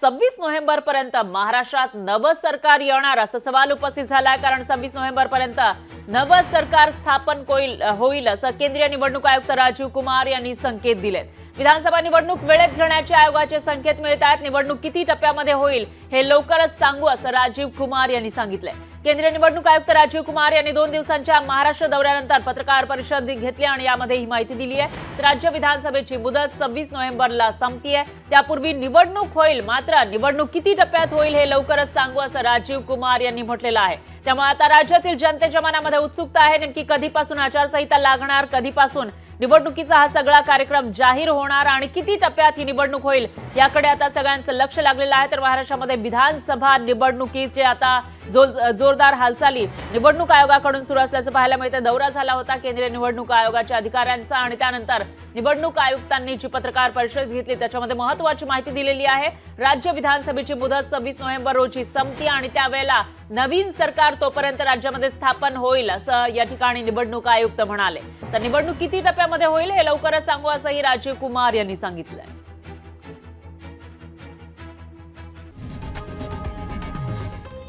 सव्वीस नोव्हेंबर पर्यंत महाराष्ट्रात नवं सरकार येणार असा सवाल उपस्थित झालाय. कारण सव्वीस नोव्हेंबर पर्यंत नवं सरकार स्थापन होईल होईल असं केंद्रीय निवडणूक आयुक्त राजीव कुमार यांनी संकेत दिलेत. विधानसभा निवडणूक वेळेत घेण्याचे आयोगाचे संकेत मिळत आहेत निवडणूक किती टप्प्यामध्ये होईल हे लवकरच सांगू असं राजीव कुमार यांनी सांगितलंय. केंद्रीय निवडणूक आयुक्त राजीव कुमार यांनी दोन दिवसांच्या महाराष्ट्र दौऱ्यानंतर पत्रकार परिषद घेतली आणि यामध्ये ही माहिती दिली आहे. राज्य विधानसभेची मुदत सव्वीस नोव्हेंबरला संपतीये. त्यापूर्वी निवडणूक होईल मात्र निवडणूक किती टप्प्यात होईल हे लवकरच सांगू असं राजीव कुमार यांनी म्हटलेलं आहे. त्यामुळे आता राज्यातील जनतेच्या मनामध्ये उत्सुकता आहे. नेमकी कधीपासून आचारसंहिता लागणार कधीपासून निवडणुकीचा हा सगळा कार्यक्रम जाहीर होणार आणि किती टप्प्यात ही निवडणूक होईल याकडे आता सगळ्यांचं लक्ष लागलेलं आहे. तर महाराष्ट्रामध्ये विधानसभा निवडणुकीचे आता जोरदार हालचाली. निवडणूक आयोगाकडून सुरू असल्याचं पाहायला मिळतं. दौरा झाला होता केंद्रीय निवडणूक आयोगाच्या अधिकाऱ्यांचा आणि त्यानंतर निवडणूक आयुक्तांनी जी पत्रकार परिषद घेतली त्याच्यामध्ये महत्वाची माहिती दिलेली आहे. राज्य विधानसभेची मुदत सव्वीस नोव्हेंबर रोजी संपती आणि त्यावेळेला नवीन सरकार तोपर्यंत राज्यामध्ये स्थापन होईल असं या ठिकाणी निवडणूक आयुक्त म्हणाले. तर निवडणूक किती टप्प्यामध्ये होईल हे लवकरच सांगू असंही राजीव कुमार यांनी सांगितलंय.